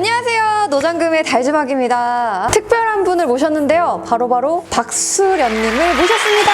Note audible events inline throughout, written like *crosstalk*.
안녕하세요. 노장금의 달주막입니다. 특별한 분을 모셨는데요. 바로 바로 박수련님을 모셨습니다.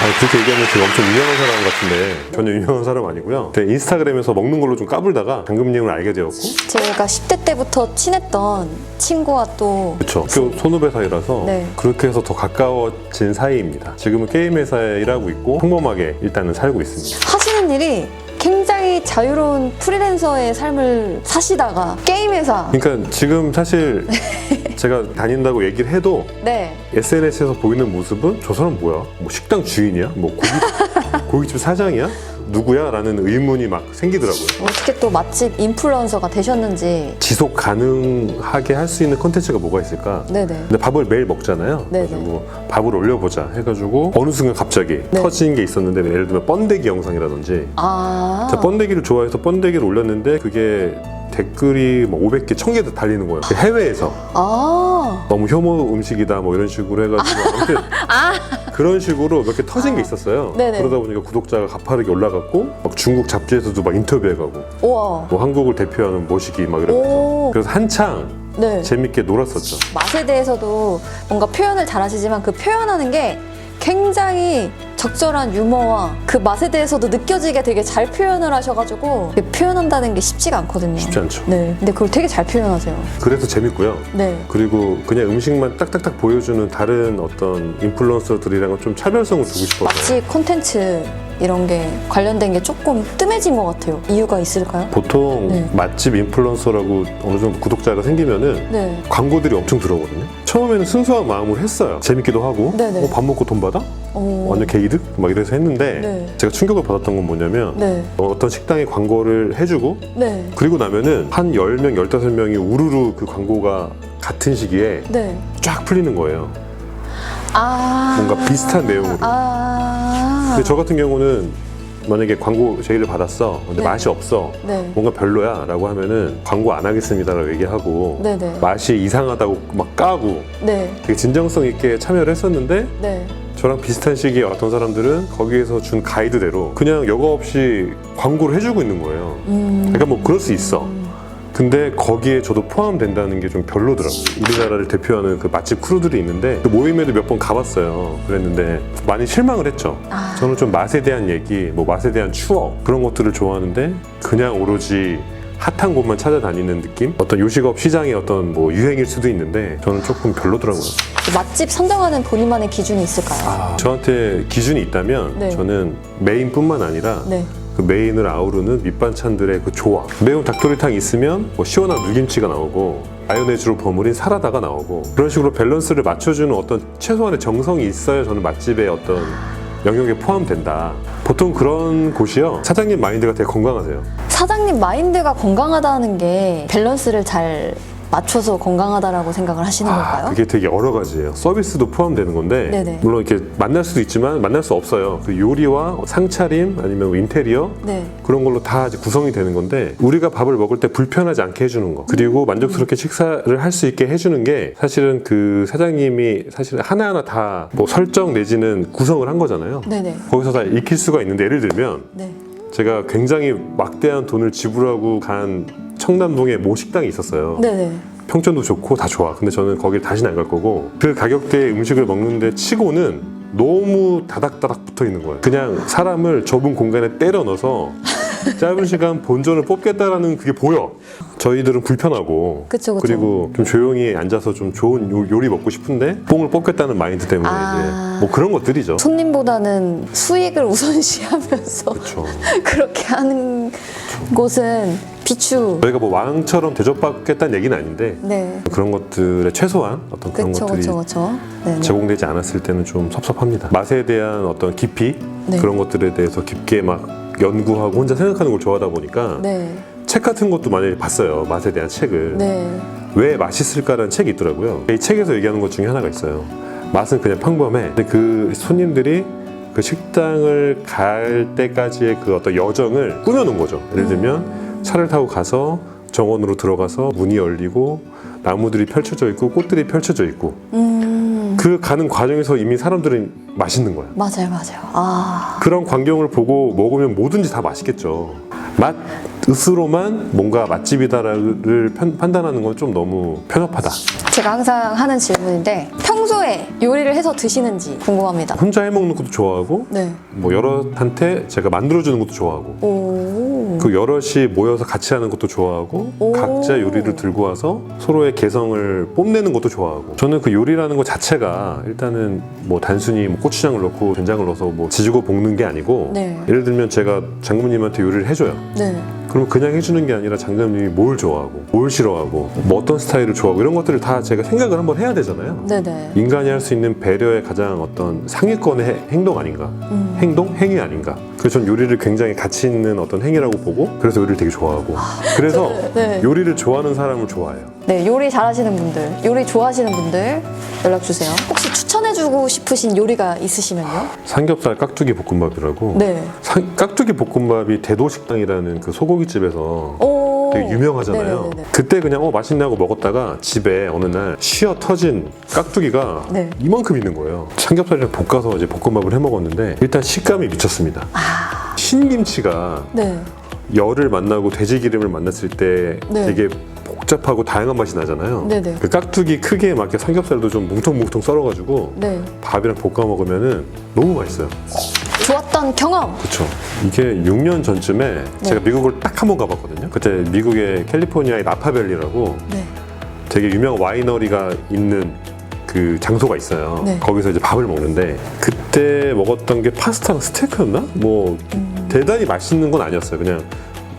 아니, 그렇게 얘기하면 제가 엄청 유명한 사람 같은데 전혀 유명한 사람 아니고요. 인스타그램에서 먹는 걸로 좀 까불다가 당금님을 알게 되었고 제가 10대 때부터 친했던 친구와 또 그렇죠. 학교 선후배 사이라서 네. 그렇게 해서 더 가까워진 사이입니다. 지금은 게임 회사에 일하고 있고 평범하게 일단은 살고 있습니다. 하시는 일이 굉장히 자유로운 프리랜서의 삶을 사시다가 게임 회사 그러니까 지금 사실 *laughs* 제가 다닌다고 얘기를 해도 네. SNS에서 보이는 모습은 저 사람 뭐야? 뭐 식당 주인이야? 뭐 고깃, *laughs* 고깃집 사장이야? 누구야? 라는 의문이 막 생기더라고요. 어떻게 또 맛집 인플루언서가 되셨는지 지속 가능하게 할 수 있는 컨텐츠가 뭐가 있을까? 네네. 근데 밥을 매일 먹잖아요. 네네. 그래가지고 밥을 올려보자 해가지고 어느 순간 갑자기 네. 터진 게 있었는데 예를 들면 번데기 영상이라든지 아 제가 번데기를 좋아해서 번데기를 올렸는데 그게 댓글이 뭐 500개, 1000개 달리는 거예요. 그 해외에서 아 너무 혐오 음식이다 뭐 이런 식으로 해가지고 아무튼 *laughs* 그런 식으로 몇 개 터진 게 있었어요. 아. 네네. 그러다 보니까 구독자가 가파르게 올라갔고 막 중국 잡지에서도 막 인터뷰해가고 우와 뭐 한국을 대표하는 모시기 막 이러면서 오. 그래서 한창 네. 재밌게 놀았었죠. 맛에 대해서도 뭔가 표현을 잘하시지만 그 표현하는 게 굉장히 적절한 유머와 그 맛에 대해서도 느껴지게 되게 잘 표현을 하셔가지고 표현한다는 게 쉽지가 않거든요. 쉽지 않죠. 네, 근데 그걸 되게 잘 표현하세요. 그래서 재밌고요. 네, 그리고 그냥 음식만 딱딱딱 보여주는 다른 어떤 인플루언서들이랑은 좀 차별성을 두고 싶어서 맛집 콘텐츠 이런 게 관련된 게 조금 뜸해진 것 같아요. 이유가 있을까요? 보통 네. 맛집 인플루언서라고 어느 정도 구독자가 생기면은 네, 광고들이 엄청 들어오거든요. 처음에는 순수한 마음으로 했어요. 재밌기도 하고 네네. 어, 밥 먹고 돈 받아? 오, 완전 개 이득? 막 이래서 했는데 네. 제가 충격을 받았던 건 뭐냐면 네, 어, 어떤 식당에 광고를 해주고 네, 그리고 나면은 한 10명, 15명이 우르르 그 광고가 같은 시기에 네. 쫙 풀리는 거예요. 아, 뭔가 비슷한 내용으로. 아, 근데 저 같은 경우는 만약에 광고 제의를 받았어. 근데 네. 맛이 없어. 네, 뭔가 별로야 라고 하면은 광고 안 하겠습니다라고 얘기하고 네, 네, 맛이 이상하다고 막 까고 네, 되게 진정성 있게 참여를 했었는데 네. 저랑 비슷한 시기에 왔던 사람들은 거기에서 준 가이드대로 그냥 여과 없이 광고를 해주고 있는 거예요. 음. 그러니까 뭐 그럴 수 있어. 근데 거기에 저도 포함된다는 게 좀 별로더라고요. 우리나라를 대표하는 그 맛집 크루들이 있는데 그 모임에도 몇 번 가봤어요. 그랬는데 많이 실망을 했죠. 아. 저는 좀 맛에 대한 얘기, 뭐 맛에 대한 추억 그런 것들을 좋아하는데 그냥 오로지 핫한 곳만 찾아다니는 느낌? 어떤 요식업 시장의 어떤 뭐 유행일 수도 있는데 저는 조금 별로더라고요. 맛집 선정하는 본인만의 기준이 있을까요? 저한테 기준이 있다면 네. 저는 메인뿐만 아니라 네. 그 메인을 아우르는 밑반찬들의 그 조화. 매운 닭도리탕 있으면 뭐 시원한 누김치가 나오고 마요네즈로 버무린 사라다가 나오고 그런 식으로 밸런스를 맞춰주는 어떤 최소한의 정성이 있어야 저는 맛집의 어떤 영역에 포함된다. 보통 그런 곳이요. 사장님 마인드가 되게 건강하세요. 사장님 마인드가 건강하다는 게 밸런스를 잘 맞춰서 건강하다라고 생각을 하시는 아, 걸까요? 그게 되게 여러 가지예요. 서비스도 포함되는 건데 네네. 물론 이렇게 만날 수도 있지만 만날 수 없어요. 그 요리와 상차림 아니면 뭐 인테리어 네. 그런 걸로 다 이제 구성이 되는 건데 우리가 밥을 먹을 때 불편하지 않게 해주는 거 그리고 만족스럽게 식사를 할 수 있게 해주는 게 사실은 그 사장님이 사실 하나하나 다 뭐 설정 내지는 구성을 한 거잖아요. 네네. 거기서 다 익힐 수가 있는데 예를 들면 네. 제가 굉장히 막대한 돈을 지불하고 간 청담동에 모 식당이 있었어요. 네네. 평점도 좋고 다 좋아. 근데 저는 거길 다시는 안 갈 거고 그 가격대의 음식을 먹는데 치고는 너무 다닥다닥 붙어 있는 거예요. 그냥 사람을 좁은 공간에 때려 넣어서 *laughs* 짧은 시간 본전을 뽑겠다라는 그게 보여. 저희들은 불편하고 그쵸, 그쵸. 리고 좀 조용히 앉아서 좀 좋은 요- 요리 먹고 싶은데 뽕을 뽑겠다는 마인드 때문에 아. 이제 뭐 그런 것들이죠. 손님보다는 수익을 우선시하면서 그렇죠. *laughs* 그렇게 하는 곳은 비추. 저희가 뭐 왕처럼 대접받겠다는 얘기는 아닌데 네. 그런 것들의 최소한 어떤 그런 그쵸, 것들이 그쵸, 그쵸. 네네. 제공되지 않았을 때는 좀 섭섭합니다. 맛에 대한 어떤 깊이 네. 그런 것들에 대해서 깊게 막 연구하고 혼자 생각하는 걸 좋아하다 보니까 네. 책 같은 것도 많이 봤어요. 맛에 대한 책을. 네. 왜 맛있을까라는 책이 있더라고요. 이 책에서 얘기하는 것 중에 하나가 있어요. 맛은 그냥 평범해. 근데 그 손님들이 그 식당을 갈 때까지의 그 어떤 여정을 꾸며놓은 거죠. 예를 들면 차를 타고 가서 정원으로 들어가서 문이 열리고 나무들이 펼쳐져 있고 꽃들이 펼쳐져 있고 음. 그 가는 과정에서 이미 사람들은 맛있는 거야. 맞아요, 맞아요. 아. 그런 광경을 보고 먹으면 뭐든지 다 맛있겠죠. 맛 뜻으로만 뭔가 맛집이다를 편- 판단하는 건 좀 너무 편협하다. 제가 항상 하는 질문인데 평소에 요리를 해서 드시는지 궁금합니다. 혼자 해먹는 것도 좋아하고 네. 뭐 여럿한테 제가 만들어주는 것도 좋아하고 오. 그 여럿이 모여서 같이 하는 것도 좋아하고 오. 각자 요리를 들고 와서 서로의 개성을 뽐내는 것도 좋아하고 저는 그 요리라는 것 자체가 일단은 뭐 단순히 뭐 고추장을 넣고 된장을 넣어서 뭐 지지고 볶는 게 아니고 네. 예를 들면 제가 장모님한테 요리를 해줘요 네. 그럼 그냥 해주는 게 아니라 장모님이 뭘 좋아하고 뭘 싫어하고 뭐 어떤 스타일을 좋아하고 이런 것들을 다 제가 생각을 한번 해야 되잖아요 네네. 인간이 할 수 있는 배려의 가장 어떤 상위권의 해- 행동 아닌가 음. 행동? 행위 아닌가 그래서 전 요리를 굉장히 가치 있는 어떤 행위라고 보고 그래서 요리를 되게 좋아하고 그래서 *laughs* 네. 요리를 좋아하는 사람을 좋아해요 네, 요리 잘하시는 분들, 요리 좋아하시는 분들 연락 주세요. 혹시 추천해주고 싶으신 요리가 있으시면요? 삼겹살 깍두기 볶음밥이라고 네. 상- 깍두기 볶음밥이 대도식당이라는 그 소고기집에서 오. 되게 유명하잖아요. 네네네네. 그때 그냥 어 맛있네 하고 먹었다가 집에 어느 날 쉬어 터진 깍두기가 네. 이만큼 있는 거예요. 삼겹살이랑 볶아서 이제 볶음밥을 해 먹었는데 일단 식감이 미쳤습니다. 신김치가 네. 열을 만나고 돼지 기름을 만났을 때 네. 되게 복잡하고 다양한 맛이 나잖아요. 네네. 그 깍두기 크기에 맞게 삼겹살도 좀 뭉텅뭉텅 썰어가지고 네. 밥이랑 볶아 먹으면은 너무 맛있어요. 좋았던 경험. 그렇죠. 이게 6년 전쯤에 제가 미국을 딱 한 번 가봤거든요. 그때 미국의 캘리포니아의 나파밸리라고 네. 되게 유명한 와이너리가 있는 그 장소가 있어요. 네. 거기서 이제 밥을 먹는데 그때 먹었던 게 파스타랑 스테이크였나? 뭐 음. 대단히 맛있는 건 아니었어요. 그냥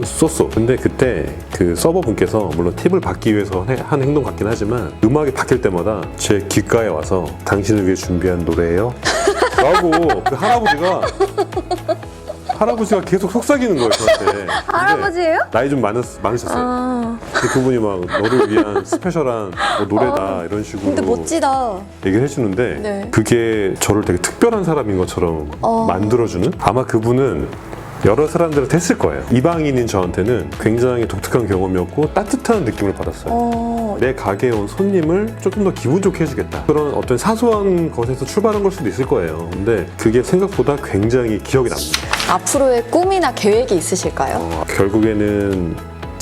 쏘쏘. 근데 그때 그 서버 분께서 물론 팁을 받기 위해서 해- 한 행동 같긴 하지만 음악이 바뀔 때마다 제 귓가에 와서 당신을 위해 준비한 노래예요. *laughs* 라고 그 할아버지가 할아버지가 계속 속삭이는 거예요 저한테. 할아버지예요? 나이 좀 많으, 많으셨어요. 아. 근데 그분이 막 너를 위한 스페셜한 뭐 노래다 이런 식으로 근데 멋지다. 얘기를 해주는데 네. 그게 저를 되게 특별한 사람인 것처럼 어. 만들어주는 아마 그분은 여러 사람들한테 했을 거예요. 이방인인 저한테는 굉장히 독특한 경험이었고 따뜻한 느낌을 받았어요. 어. 내 가게에 온 손님을 조금 더 기분 좋게 해주겠다. 그런 어떤 사소한 것에서 출발한 걸 수도 있을 거예요. 근데 그게 생각보다 굉장히 기억에 남니다. 앞으로의 꿈이나 계획이 있으실까요? 어, 결국에는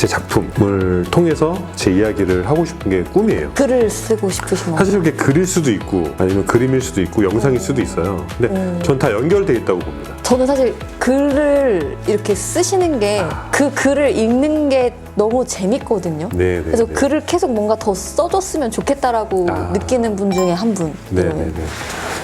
제 작품을 통해서 제 이야기를 하고 싶은 게 꿈이에요 글을 쓰고 싶으신 거. 사실 그게 글일 수도 있고 아니면 그림일 수도 있고 영상일 수도 있어요. 근데 음. 전 다 연결돼 있다고 봅니다. 저는 사실 글을 이렇게 쓰시는 게 그 글을 읽는 게 너무 재밌거든요. 네, 네. 그래서 네. 글을 계속 뭔가 더 써줬으면 좋겠다라고 아. 느끼는 분 중에 한 분. 네, 네, 네.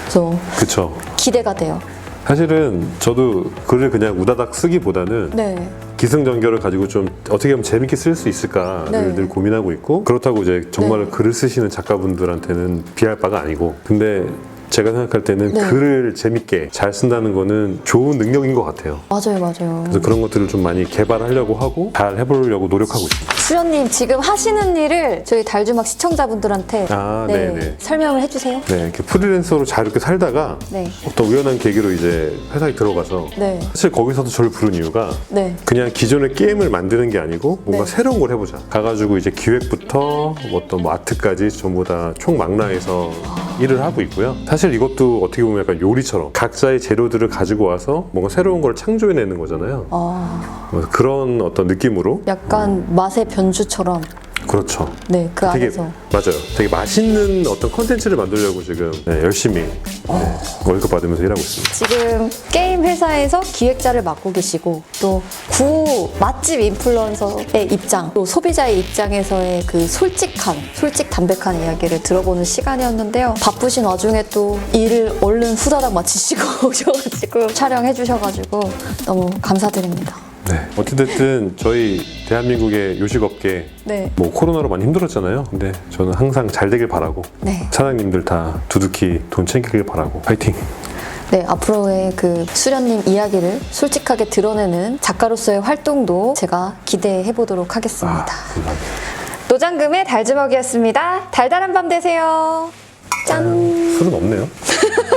그래서 그쵸. 기대가 돼요. 사실은 저도 글을 그냥 우다닥 쓰기보다는 네. 기승전결을 가지고 좀 어떻게 하면 재밌게 쓸 수 있을까를 네. 늘 고민하고 있고 그렇다고 이제 정말 네. 글을 쓰시는 작가분들한테는 비할 바가 아니고 근데 제가 생각할 때는 네. 글을 재밌게 잘 쓴다는 거는 좋은 능력인 것 같아요. 맞아요, 맞아요. 그래서 그런 것들을 좀 많이 개발하려고 하고 잘 해보려고 노력하고 있습니다. 수련님 지금 하시는 일을 저희 달주막 시청자분들한테 아, 네, 네, 네. 설명을 해주세요. 네, 이렇게 프리랜서로 잘 이렇게 살다가 네. 어떤 우연한 계기로 이제 회사에 들어가서 네. 사실 거기서도 저를 부른 이유가 네. 그냥 기존의 게임을 만드는 게 아니고 뭔가 네. 새로운 걸 해보자. 가가지고 이제 기획부터 어떤 뭐 아트까지 전부 다 총망라해서 일을 하고 있고요. 사실 이것도 어떻게 보면 약간 요리처럼 각자의 재료들을 가지고 와서 뭔가 새로운 걸 창조해내는 거잖아요. 어, 뭐 그런 어떤 느낌으로? 약간 맛의 변주처럼 그렇죠. 네, 그 되게 안에서 맞아요. 되게 맛있는 어떤 컨텐츠를 만들려고 지금 네, 열심히 네, 월급 받으면서 일하고 있습니다. 지금 게임 회사에서 기획자를 맡고 계시고 또 구 맛집 인플루언서의 입장 또 소비자의 입장에서의 그 솔직한 솔직 담백한 이야기를 들어보는 시간이었는데요 바쁘신 와중에 또 일을 얼른 후다닥 마치시고 *laughs* 오셔가지고 촬영해 주셔가지고 너무 감사드립니다 네. 어찌됐든 저희 대한민국의 요식업계 네, 뭐 코로나로 많이 힘들었잖아요. 근데 저는 항상 잘 되길 바라고 네. 사장님들 다 두둑히 돈 챙기길 바라고 파이팅. 네, 앞으로의 그 수련님 이야기를 솔직하게 드러내는 작가로서의 활동도 제가 기대해 보도록 아, 하겠습니다. 감사합니다. 노장금의 달주먹이었습니다. 달달한 밤 되세요. 짠. 술은 없네요. *laughs*